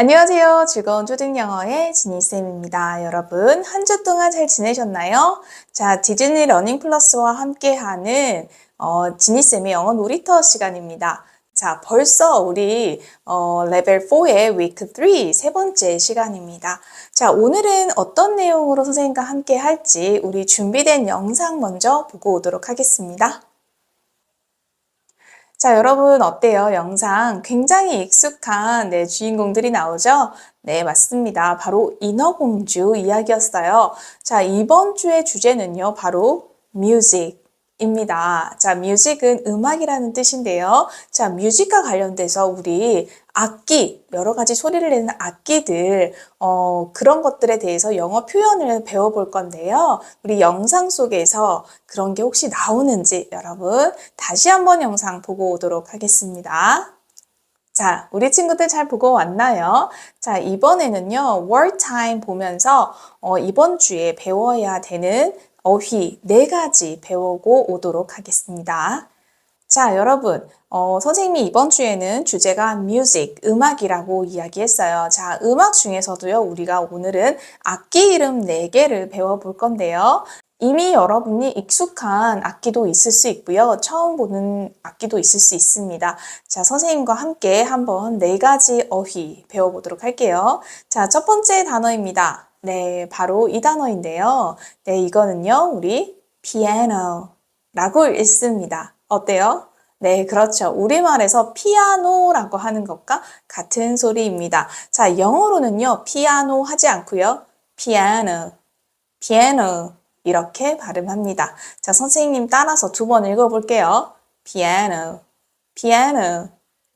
안녕하세요. 즐거운 초등영어의 지니쌤입니다. 여러분, 한 주 동안 잘 지내셨나요? 자, 디즈니 러닝 플러스와 함께하는 어, 지니쌤의 영어 놀이터 시간입니다. 자, 벌써 우리 어, 레벨 4의 위크 3 세 번째 시간입니다. 자, 오늘은 어떤 내용으로 선생님과 함께 할지 우리 준비된 영상 먼저 보고 오도록 하겠습니다. 자, 여러분 어때요? 영상 굉장히 익숙한 네, 주인공들이 나오죠? 네, 맞습니다. 바로 인어공주 이야기였어요. 자, 이번 주의 주제는요, 바로 뮤직. 입니다. 자, 뮤직은 음악이라는 뜻인데요. 자, 뮤직과 관련돼서 우리 악기, 여러 가지 소리를 내는 악기들, 어, 그런 것들에 대해서 영어 표현을 배워볼 건데요. 우리 영상 속에서 그런 게 혹시 나오는지 여러분 다시 한번 영상 보고 오도록 하겠습니다. 자, 우리 친구들 잘 보고 왔나요? 자, 이번에는요, wartime 보면서 어, 이번 주에 배워야 되는 어휘 네 가지 배우고 오도록 하겠습니다. 자, 여러분, 어, 선생님이 이번 주에는 주제가 music, 음악이라고 이야기했어요. 자, 음악 중에서도요, 우리가 오늘은 악기 이름 4개를 배워볼 건데요. 이미 여러분이 익숙한 악기도 있을 수 있고요. 처음 보는 악기도 있을 수 있습니다. 자, 선생님과 함께 한번 네 가지 어휘 배워보도록 할게요. 자, 첫 번째 단어입니다. 네, 바로 이 단어인데요. 네, 이거는요, 우리 piano라고 읽습니다. 어때요? 네, 그렇죠. 우리말에서 피아노라고 하는 것과 같은 소리입니다. 자, 영어로는요, 피아노 하지 않고요. piano, piano 이렇게 발음합니다. 자, 선생님 따라서 두 번 읽어볼게요. piano, piano.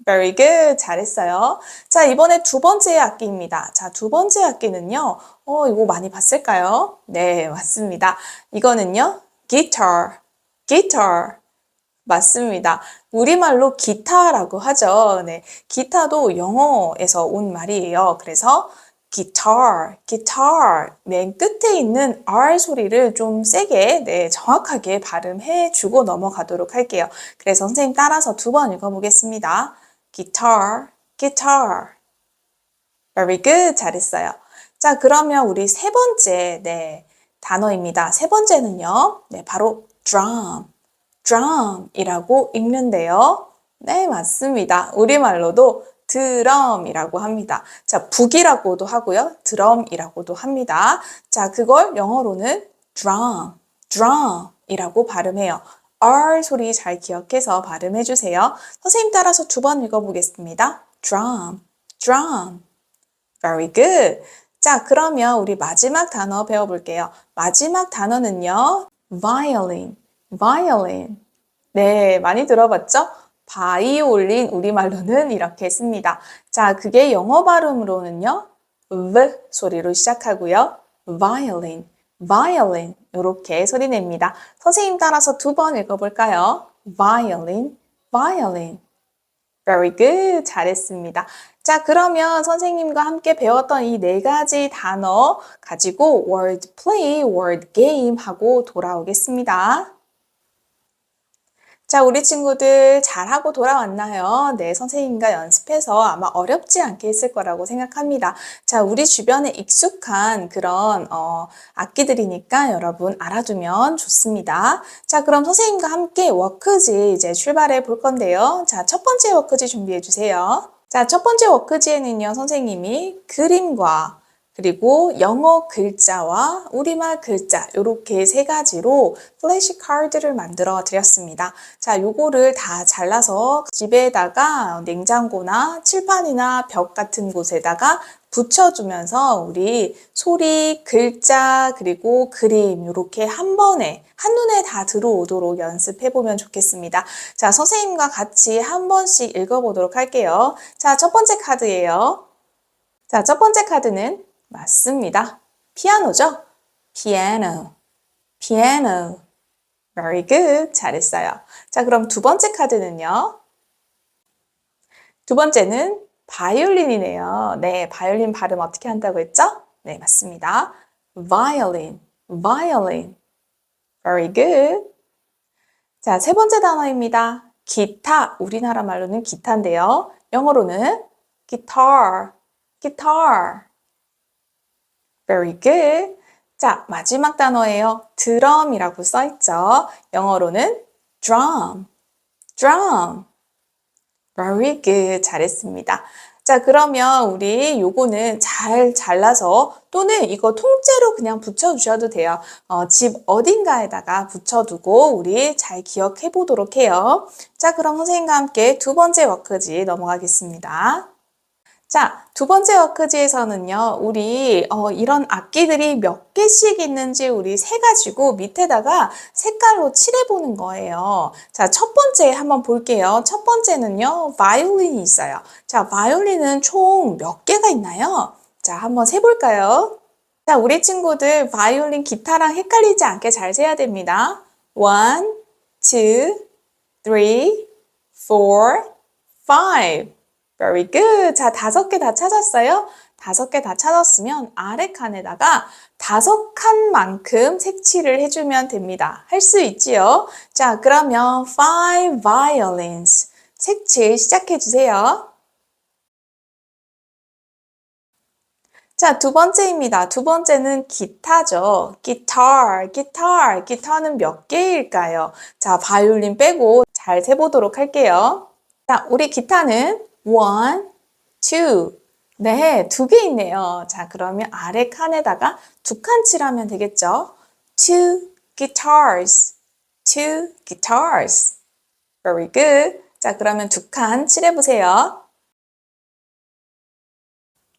Very good. 잘했어요. 자, 이번에 두 번째 악기입니다. 자, 두 번째 악기는요. 어, 이거 많이 봤을까요? 네, 맞습니다. 이거는요. guitar, guitar. 맞습니다. 우리말로 기타라고 하죠. 네. 기타도 영어에서 온 말이에요. 그래서 guitar, guitar. 맨 끝에 있는 R 소리를 좀 세게, 네, 정확하게 발음해 주고 넘어가도록 할게요. 그래서 선생님 따라서 두 번 읽어보겠습니다. Guitar, guitar. Very good. 잘했어요. 자, 그러면 우리 세 번째, 네, 단어입니다. 세 번째는요, 네, 바로 drum, drum이라고 읽는데요. 네, 맞습니다. 우리말로도 드럼이라고 합니다. 자, 북이라고도 하고요. 드럼이라고도 합니다. 자, 그걸 영어로는 drum, drum이라고 발음해요. R 소리 잘 기억해서 발음해 주세요. 선생님 따라서 두 번 읽어보겠습니다. drum, drum. Very good. 자, 그러면 우리 마지막 단어 배워볼게요. 마지막 단어는요. violin, violin. 네, 많이 들어봤죠? 바이올린 우리말로는 이렇게 씁니다. 자, 그게 영어 발음으로는요. v 소리로 시작하고요. violin, violin 이렇게 소리 냅니다. 선생님 따라서 두 번 읽어볼까요? violin, violin. Very good. 잘했습니다. 자, 그러면 선생님과 함께 배웠던 이 네 가지 단어 가지고 word play, word game 하고 돌아오겠습니다. 자, 우리 친구들 잘하고 돌아왔나요? 네, 선생님과 연습해서 아마 어렵지 않게 했을 거라고 생각합니다. 자, 우리 주변에 익숙한 그런 어, 악기들이니까 여러분 알아두면 좋습니다. 자, 그럼 선생님과 함께 워크지 이제 출발해 볼 건데요. 자, 첫 번째 워크지 준비해 주세요. 자, 첫 번째 워크지에는요, 선생님이 그림과 그리고 영어 글자와 우리말 글자 이렇게 세 가지로 플래시 카드를 만들어 드렸습니다. 자, 요거를 다 잘라서 집에다가 냉장고나 칠판이나 벽 같은 곳에다가 붙여주면서 우리 소리, 글자, 그리고 그림 이렇게 한 번에 한눈에 다 들어오도록 연습해보면 좋겠습니다. 자, 선생님과 같이 한 번씩 읽어보도록 할게요. 자, 첫 번째 카드예요. 자, 첫 번째 카드는 맞습니다. 피아노죠? piano, piano. Very good. 잘했어요. 자, 그럼 두 번째 카드는요. 두 번째는 바이올린이네요. 네, 바이올린 발음 어떻게 한다고 했죠? 네, 맞습니다. violin, violin. Very good. 자, 세 번째 단어입니다. 기타. 우리나라 말로는 기타인데요. 영어로는 guitar, guitar. Very good. 자, 마지막 단어예요. 드럼이라고 써 있죠. 영어로는 drum. drum. Very good. 잘했습니다. 자, 그러면 우리 요거는 잘 잘라서 또는 이거 통째로 그냥 붙여주셔도 돼요. 어, 집 어딘가에다가 붙여두고 우리 잘 기억해 보도록 해요. 자, 그럼 선생님과 함께 두 번째 워크지 넘어가겠습니다. 자, 두 번째 워크지에서는요, 우리 어, 이런 악기들이 몇 개씩 있는지 우리 세 가지고 밑에다가 색깔로 칠해보는 거예요. 자, 첫 번째 한번 볼게요. 첫 번째는요, 바이올린이 있어요. 자, 바이올린은 총 몇 개가 있나요? 자, 한번 세볼까요? 자, 우리 친구들 바이올린 기타랑 헷갈리지 않게 잘 세야 됩니다. One, two, three. Very good. 자, 다섯 개 다 찾았어요? 다섯 개 다 찾았으면 아래 칸에다가 다섯 칸만큼 색칠을 해주면 됩니다. 할 수 있지요? 자, 그러면 five violins. 색칠 시작해 주세요. 자, 두 번째입니다. 두 번째는 기타죠. guitar, guitar. 기타는 몇 개일까요? 자, 바이올린 빼고 잘 세보도록 할게요. 자, 우리 기타는 one, two. 네, 두 개 있네요. 자, 그러면 아래 칸에다가 두 칸 칠하면 되겠죠? two guitars, two guitars. Very good. 자, 그러면 두 칸 칠해보세요.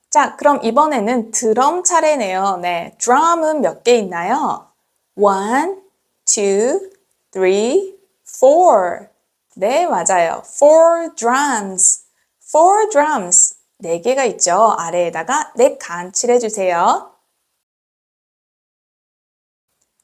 자, 그럼 이번에는 드럼 차례네요. 네, 드럼은 몇 개 있나요? one, two, three, four. 네, 맞아요. four drums. Four drums. 네 개가 있죠. 아래에다가 네칸 칠해 주세요.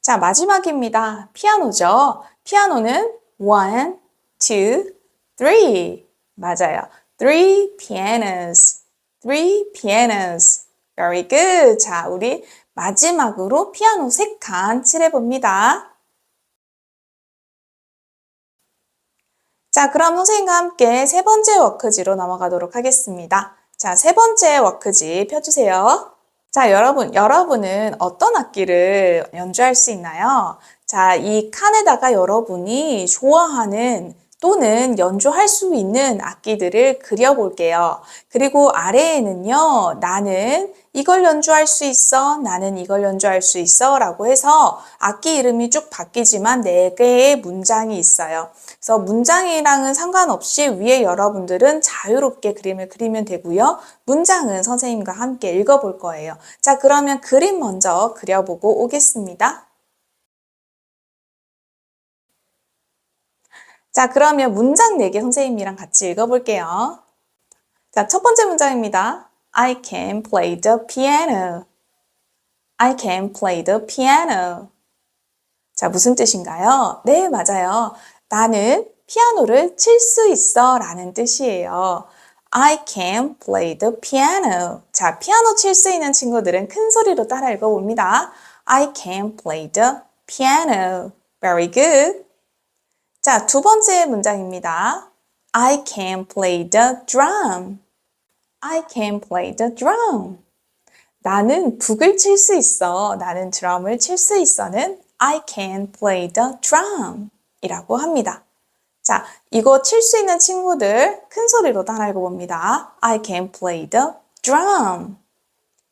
자, 마지막입니다. 피아노죠. 피아노는 one, two, three. 맞아요. three pianos. three pianos. Very good. 자, 우리 마지막으로 피아노 세칸 칠해봅니다. 자, 그럼 선생님과 함께 세 번째 워크지로 넘어가도록 하겠습니다. 자, 세 번째 워크지 펴주세요. 자, 여러분, 여러분은 어떤 악기를 연주할 수 있나요? 자, 이 칸에다가 여러분이 좋아하는 또는 연주할 수 있는 악기들을 그려볼게요. 그리고 아래에는요, 나는 이걸 연주할 수 있어, 나는 이걸 연주할 수 있어 라고 해서 악기 이름이 쭉 바뀌지만 네 개의 문장이 있어요. 그래서 문장이랑은 상관없이 위에 여러분들은 자유롭게 그림을 그리면 되고요. 문장은 선생님과 함께 읽어볼 거예요. 자, 그러면 그림 먼저 그려보고 오겠습니다. 자, 그러면 문장 4개 선생님이랑 같이 읽어볼게요. 자, 첫 번째 문장입니다. I can play the piano. I can play the piano. 자, 무슨 뜻인가요? 네, 맞아요. 나는 피아노를 칠 수 있어 라는 뜻이에요. I can play the piano. 자, 피아노 칠 수 있는 친구들은 큰 소리로 따라 읽어봅니다. I can play the piano. Very good. 자, 두 번째 문장입니다. I can play the drum. I can play the drum. 나는 북을 칠 수 있어. 나는 드럼을 칠 수 있어는 I can play the drum 이라고 합니다. 자, 이거 칠 수 있는 친구들 큰 소리로 따라 읽어봅니다. I can play the drum.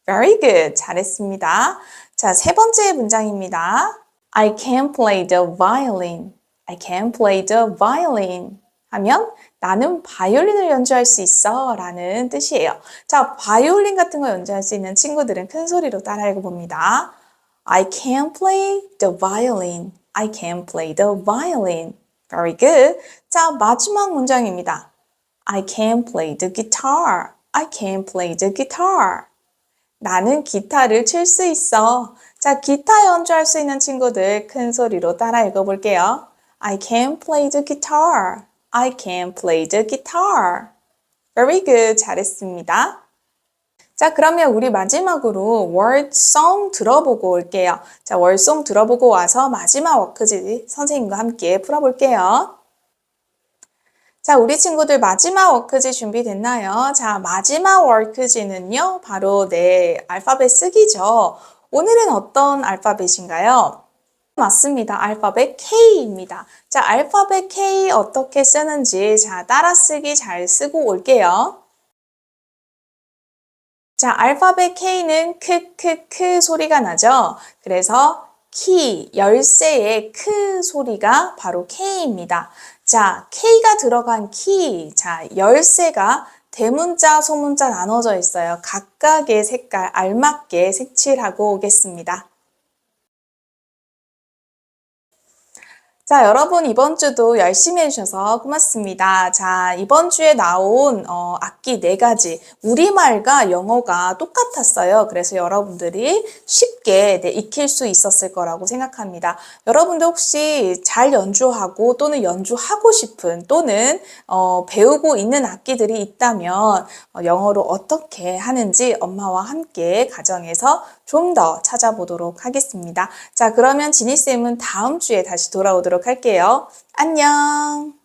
Very good. 잘했습니다. 자, 세 번째 문장입니다. I can play the violin. I can play the violin. 하면 나는 바이올린을 연주할 수 있어 라는 뜻이에요. 자, 바이올린 같은 거 연주할 수 있는 친구들은 큰 소리로 따라 읽어봅니다. I can play the violin. I can play the violin. Very good. 자, 마지막 문장입니다. I can play the guitar. I can play the guitar. 나는 기타를 칠 수 있어. 자, 기타 연주할 수 있는 친구들 큰 소리로 따라 읽어볼게요. I can play the guitar. I can play the guitar. Very good. 잘했습니다. 자, 그러면 우리 마지막으로 song 들어보고 올게요. 자, song 들어보고 와서 마지막 워크지 선생님과 함께 풀어볼게요. 자, 우리 친구들 마지막 워크지 준비됐나요? 자, 마지막 워크지는요, 바로 내 알파벳 쓰기죠. 오늘은 어떤 알파벳인가요? 맞습니다. 알파벳 K입니다. 자, 알파벳 K 어떻게 쓰는지 자, 따라쓰기 잘 쓰고 올게요. 자, 알파벳 K는 크크크 소리가 나죠? 그래서 키, 열쇠의 크 소리가 바로 K입니다. 자, K가 들어간 키, 자, 열쇠가 대문자, 소문자 나눠져 있어요. 각각의 색깔 알맞게 색칠하고 오겠습니다. 자, 여러분 이번 주도 열심히 해주셔서 고맙습니다. 자, 이번 주에 나온 어, 악기 네 가지 우리말과 영어가 똑같았어요. 그래서 여러분들이 쉽게 네, 익힐 수 있었을 거라고 생각합니다. 여러분들 혹시 잘 연주하고 또는 연주하고 싶은 또는 어, 배우고 있는 악기들이 있다면 어, 영어로 어떻게 하는지 엄마와 함께 가정에서 좀 더 찾아보도록 하겠습니다. 자, 그러면 지니쌤은 다음 주에 다시 돌아오도록 할게요. 안녕!